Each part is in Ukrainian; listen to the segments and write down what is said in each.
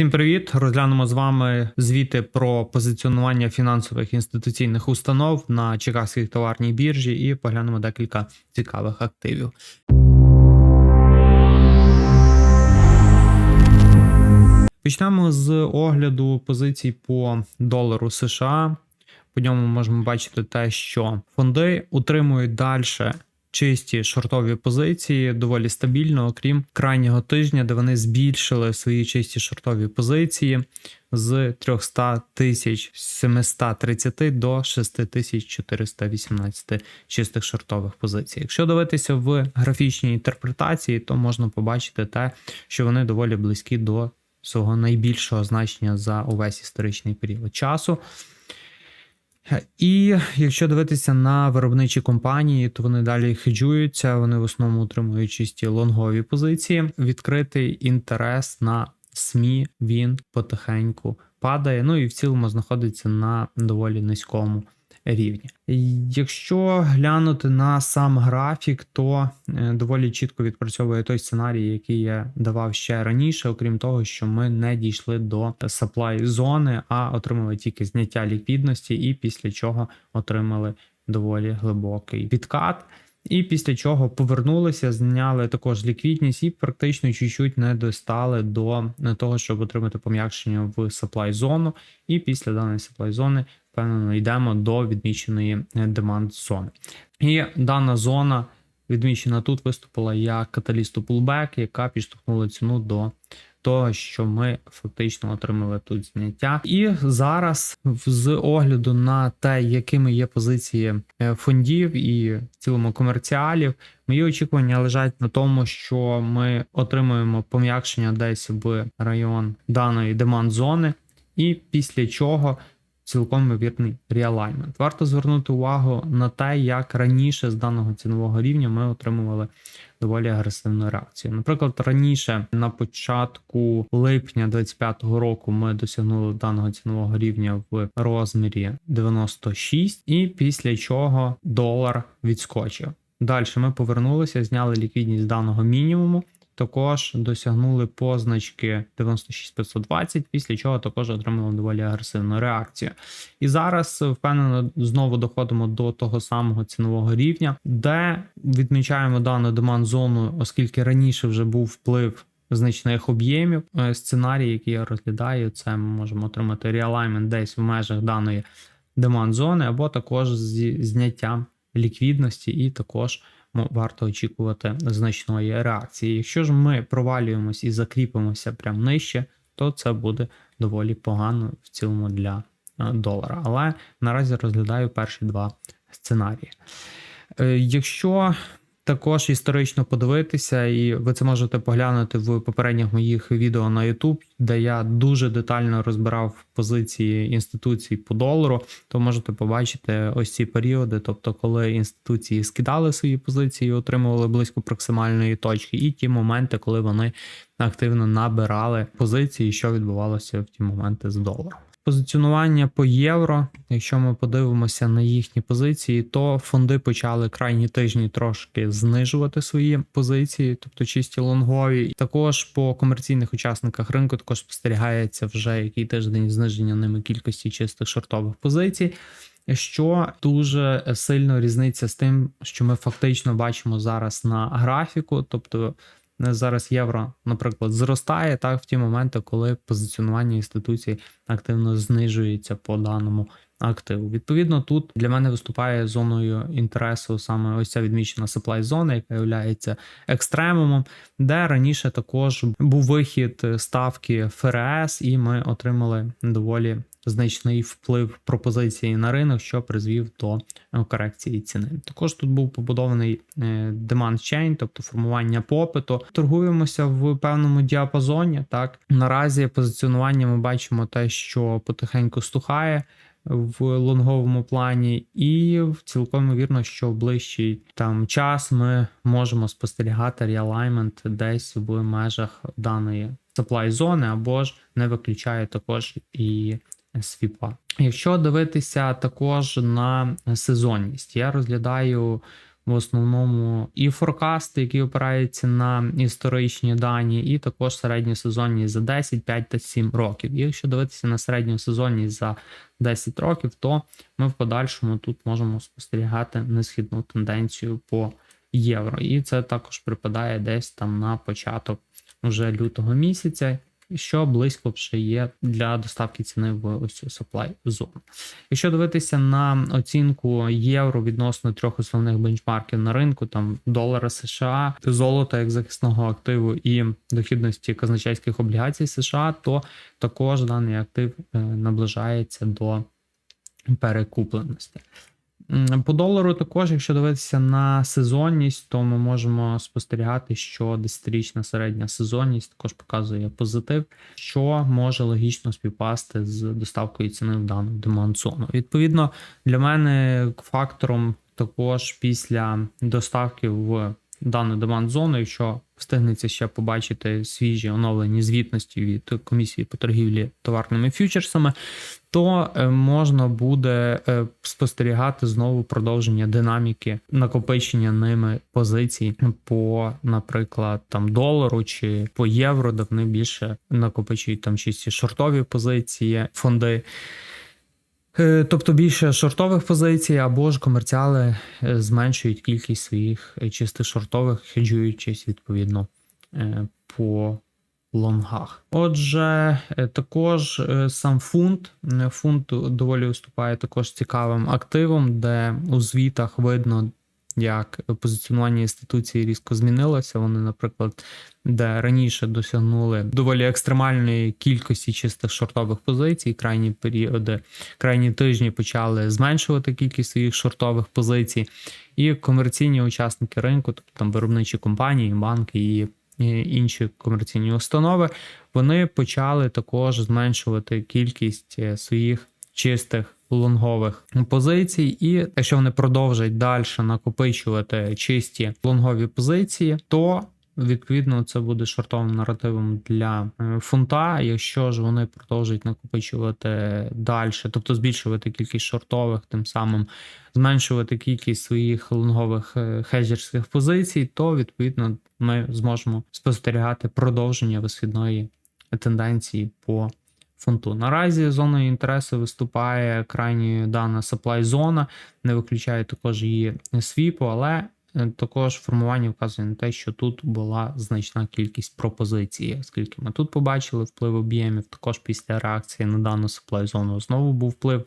Всім привіт! Розглянемо з вами звіти про позиціонування фінансових інституційних установ на Чикагській товарній біржі і поглянемо декілька цікавих активів. Почнемо з огляду позицій по долару США. По ньому можемо бачити те, що фонди утримують далі чисті шортові позиції доволі стабільно, окрім крайнього тижня, де вони збільшили свої чисті шортові позиції з 300 тисяч 730 до 6418 чистих шортових позицій. Якщо дивитися в графічній інтерпретації, то можна побачити те, що вони доволі близькі до свого найбільшого значення за увесь історичний період часу. І якщо дивитися на виробничі компанії, то вони далі хеджуються, вони в основному утримують чисті лонгові позиції. Відкритий інтерес на СМІ він потихеньку падає. Ну і в цілому знаходиться на доволі низькому рівні. Якщо глянути на сам графік, то е, доволі чітко відпрацьовує той сценарій, який я давав ще раніше, окрім того, що ми не дійшли до supply зони, а отримали тільки зняття ліквідності, і після чого отримали доволі глибокий відкат. І після чого повернулися, зняли також ліквідність і практично чуть-чуть не достали до того, щоб отримати пом'якшення в supply зону. І після даної supply зони впевнено йдемо до відміченої деманд зони. І дана зона відмічена тут виступила як каталісту пулбек, яка підштовхнула ціну до того, що ми фактично отримали тут зняття. І зараз, з огляду на те, якими є позиції е, фондів і в цілому комерціалів, мої очікування лежать на тому, що ми отримуємо пом'якшення десь в район даної деманд зони, і після чого цілком ймовірний реалаймент. Варто звернути увагу на те, як раніше з даного цінового рівня ми отримували доволі агресивну реакцію. Наприклад, раніше на початку липня 2025 року ми досягнули даного цінового рівня в розмірі 96, і після чого долар відскочив. Далі ми повернулися, зняли ліквідність даного мінімуму також досягнули позначки 96520, після чого також отримали доволі агресивну реакцію. І зараз впевнено знову доходимо до того самого цінового рівня, де відмічаємо дану деман зону, оскільки раніше вже був вплив. Значних об'ємів е, сценарій, який я розглядаю, це ми можемо отримати реалаймент десь в межах даної деман зони, або також зі зняттям ліквідності, і також варто очікувати значної реакції. Якщо ж ми провалюємось і закріпимося прямо нижче, то це буде доволі погано в цілому для е, долара. Але наразі розглядаю перші два сценарії. Е, якщо також історично подивитися, і ви це можете поглянути в попередніх моїх відео на YouTube, де я дуже детально розбирав позиції інституцій по долару, то можете побачити ось ці періоди, тобто, коли інституції скидали свої позиції, отримували близько проксимальної точки, і ті моменти, коли вони активно набирали позиції, що відбувалося в ті моменти з доларом позиціонування по євро, якщо ми подивимося на їхні позиції, то фонди почали крайні тижні трошки знижувати свої позиції, тобто чисті лонгові. Також по комерційних учасниках ринку також спостерігається вже який тиждень зниження ними кількості чистих шортових позицій. Що дуже сильно різниця з тим, що ми фактично бачимо зараз на графіку, тобто зараз євро, наприклад, зростає так в ті моменти, коли позиціонування інституцій активно знижується по даному активу. Відповідно, тут для мене виступає зоною інтересу саме ось ця відмічена supply зона, яка є екстремумом, де раніше також був вихід ставки ФРС, і ми отримали доволі значний вплив пропозиції на ринок, що призвів до е, корекції ціни. Також тут був побудований е, demand chain, тобто формування попиту. Торгуємося в певному діапазоні. Так наразі позиціонування ми бачимо те, що потихеньку стухає. В лонговому плані, і цілком ймовірно, що в ближчий там час ми можемо спостерігати реалаймент десь в межах даної supply зони, або ж не виключає також і свіпа. Якщо дивитися також на сезонність, я розглядаю в основному і форкасти, які опираються на історичні дані, і також середні сезонні за 10, 5 та 7 років. І якщо дивитися на середню сезонність за 10 років, то ми в подальшому тут можемо спостерігати несхідну тенденцію по євро. І це також припадає десь там на початок уже лютого місяця що близько вже є для доставки ціни в ось цю supply зону. Якщо дивитися на оцінку євро відносно трьох основних бенчмарків на ринку, там долара США, золота як захисного активу і дохідності казначейських облігацій США, то також даний актив е, наближається до перекупленості. По долару також, якщо дивитися на сезонність, то ми можемо спостерігати, що 10-річна середня сезонність також показує позитив, що може логічно співпасти з доставкою ціни в дану демонт-зону. Відповідно, для мене фактором також після доставки в дану демант-зону, якщо встигнеться ще побачити свіжі оновлені звітності від комісії по торгівлі товарними фьючерсами, то е, можна буде е, спостерігати знову продовження динаміки накопичення ними позицій по, наприклад, там долару чи по євро, де вони більше накопичують там чисті шортові позиції, фонди. Е, тобто більше шортових позицій або ж комерціали зменшують кількість своїх чистих шортових, хеджуючись відповідно по лонгах. Отже, е, також е, сам фунт. Е, фунт доволі виступає також цікавим активом, де у звітах видно. Як позиціонування інституції різко змінилося, вони, наприклад, де раніше досягнули доволі екстремальної кількості чистих шортових позицій, крайні періоди, крайні тижні почали зменшувати кількість своїх шортових позицій, і комерційні учасники ринку, тобто там виробничі компанії, банки і інші комерційні установи, вони почали також зменшувати кількість е, своїх чистих лонгових позицій, і якщо вони продовжать далі накопичувати чисті лонгові позиції, то Відповідно, це буде шортовим наративом для е, фунта. Якщо ж вони продовжують накопичувати далі, тобто збільшувати кількість шортових, тим самим зменшувати кількість своїх лонгових е, хеджерських позицій, то відповідно ми зможемо спостерігати продовження висхідної тенденції по фунту. Наразі зоною інтересу виступає крайні дана supply зона, не виключає також її свіпу, але Е, також формування вказує на те, що тут була значна кількість пропозицій, оскільки ми тут побачили вплив об'ємів, також після реакції на дану supply зону знову був вплив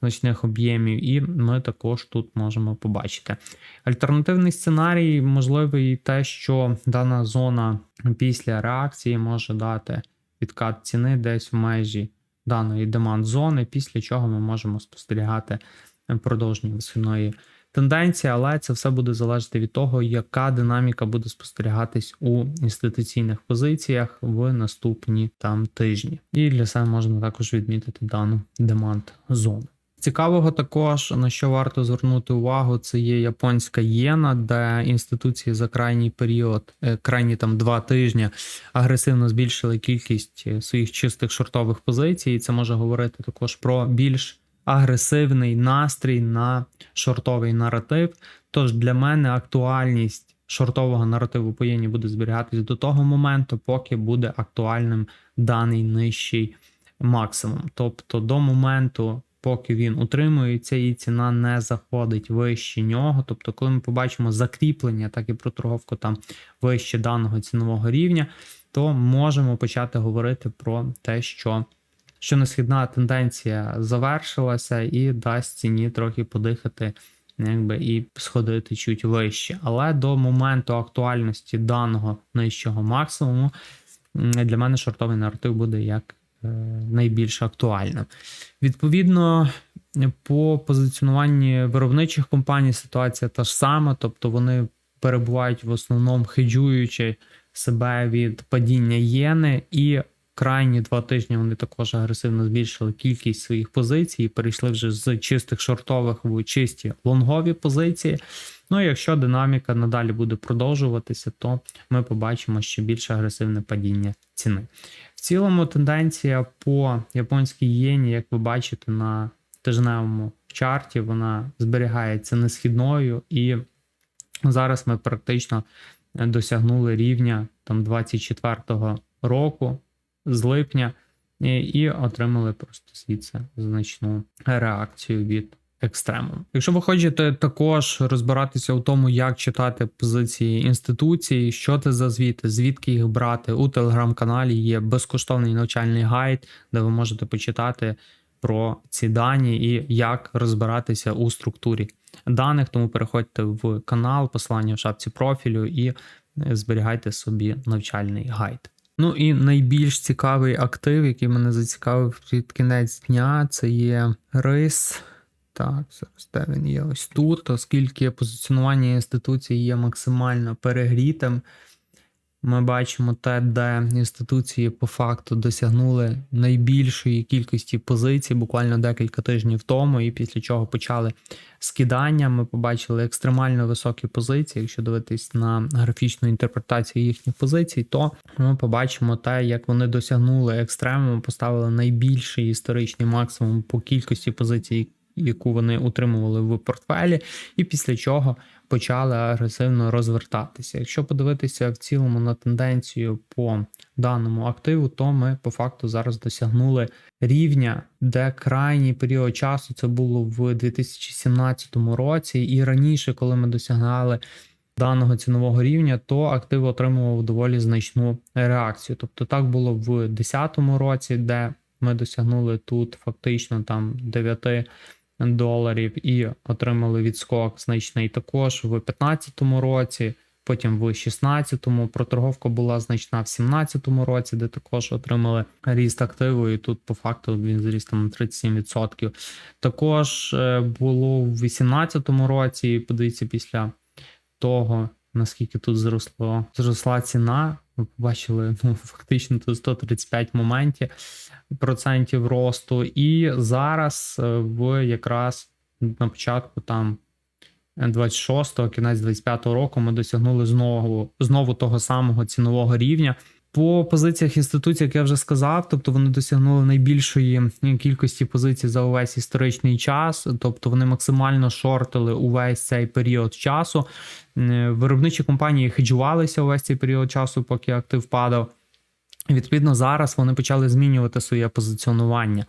значних об'ємів, і ми також тут можемо побачити. Альтернативний сценарій можливий те, що дана зона після реакції може дати відкат ціни десь в межі даної демант зони, після чого ми можемо спостерігати продовження висхідної тенденції, але це все буде залежати від того, яка динаміка буде спостерігатись у інституційних позиціях в наступні там тижні. І для себе можна також відмітити дану демант зону. Цікавого також на що варто звернути увагу, це є японська єна, де інституції за крайній період, е, крайні там два тижні, агресивно збільшили кількість е, своїх чистих шортових позицій. І Це може говорити також про більш агресивний настрій на шортовий наратив. Тож для мене актуальність шортового наративу по єні буде зберігатись до того моменту, поки буде актуальним даний нижчий максимум. Тобто до моменту. Поки він утримується і ціна не заходить вище нього. Тобто, коли ми побачимо закріплення, так і про торговку там вище даного цінового рівня, то можемо почати говорити про те, що що несхідна тенденція завершилася і дасть ціні трохи подихати, якби і сходити чуть вище. Але до моменту актуальності даного нижчого максимуму для мене шортовий наратив буде як найбільш актуальним. Відповідно, по позиціонуванні виробничих компаній ситуація та ж сама, тобто вони перебувають в основному хеджуючи себе від падіння єни і крайні два тижні вони також агресивно збільшили кількість своїх позицій і перейшли вже з чистих шортових в чисті лонгові позиції. Ну і якщо динаміка надалі буде продовжуватися, то ми побачимо ще більше агресивне падіння ціни. Цілому тенденція по японській єні, як ви бачите, на тижневому чарті вона зберігається несхідною і Зараз ми практично досягнули рівня там 24-го року з липня і отримали просто звідси значну реакцію від екстремум. Якщо ви хочете також розбиратися у тому, як читати позиції інституцій, що це за звіти, звідки їх брати, у телеграм-каналі є безкоштовний навчальний гайд, де ви можете почитати про ці дані і як розбиратися у структурі даних. Тому переходьте в канал, посилання в шапці профілю і е, зберігайте собі навчальний гайд. Ну і найбільш цікавий актив, який мене зацікавив під кінець дня, це є рис. Так, зараз де він є ось тут, оскільки позиціонування інституції є максимально перегрітим. Ми бачимо те, де інституції по факту досягнули найбільшої кількості позицій, буквально декілька тижнів тому, і після чого почали скидання. Ми побачили екстремально високі позиції. Якщо дивитись на графічну інтерпретацію їхніх позицій, то ми побачимо те, як вони досягнули екстремуму, поставили найбільший історичний максимум по кількості позицій, яку вони утримували в портфелі, і після чого почали агресивно розвертатися. Якщо подивитися в цілому на тенденцію по даному активу, то ми по факту зараз досягнули рівня, де крайній період часу це було в 2017 році, і раніше, коли ми досягали. Даного цінового рівня, то актив отримував доволі значну реакцію. Тобто так було в 2010 році, де ми досягнули тут фактично там 9 доларів і отримали відскок значний також в 2015 році, потім в 2016-му. Проторговка була значна в 2017 році, де також отримали ріст активу, і тут по факту він зріс там на 37%. Також е, було в 2018 році, подивіться, після того. Наскільки тут зросло зросла ціна, ми побачили ну, фактично тут 135 моментів процентів росту, і зараз е, в якраз на початку там 26-го, кінець 25-го року ми досягнули знову знову того самого цінового рівня. По позиціях інституцій, як я вже сказав, тобто вони досягнули найбільшої кількості позицій за увесь історичний час, тобто вони максимально шортили увесь цей період часу. Виробничі компанії хеджувалися увесь цей період часу, поки актив падав. Відповідно, зараз вони почали змінювати своє позиціонування.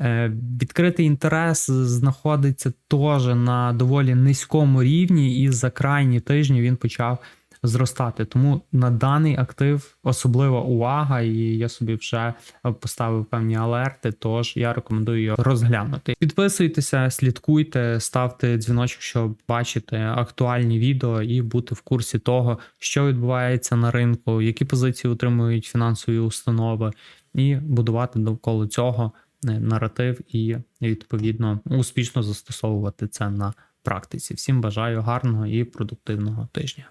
Е, відкритий інтерес знаходиться теж на доволі низькому рівні, і за крайні тижні він почав зростати. Тому на даний актив особлива увага, і я собі вже поставив певні алерти. Тож я рекомендую його розглянути. Підписуйтеся, слідкуйте, ставте дзвіночок, щоб бачити актуальні відео і бути в курсі того, що відбувається на ринку, які позиції утримують фінансові установи, і будувати довкола цього е, наратив і відповідно успішно застосовувати це на практиці. Всім бажаю гарного і продуктивного тижня.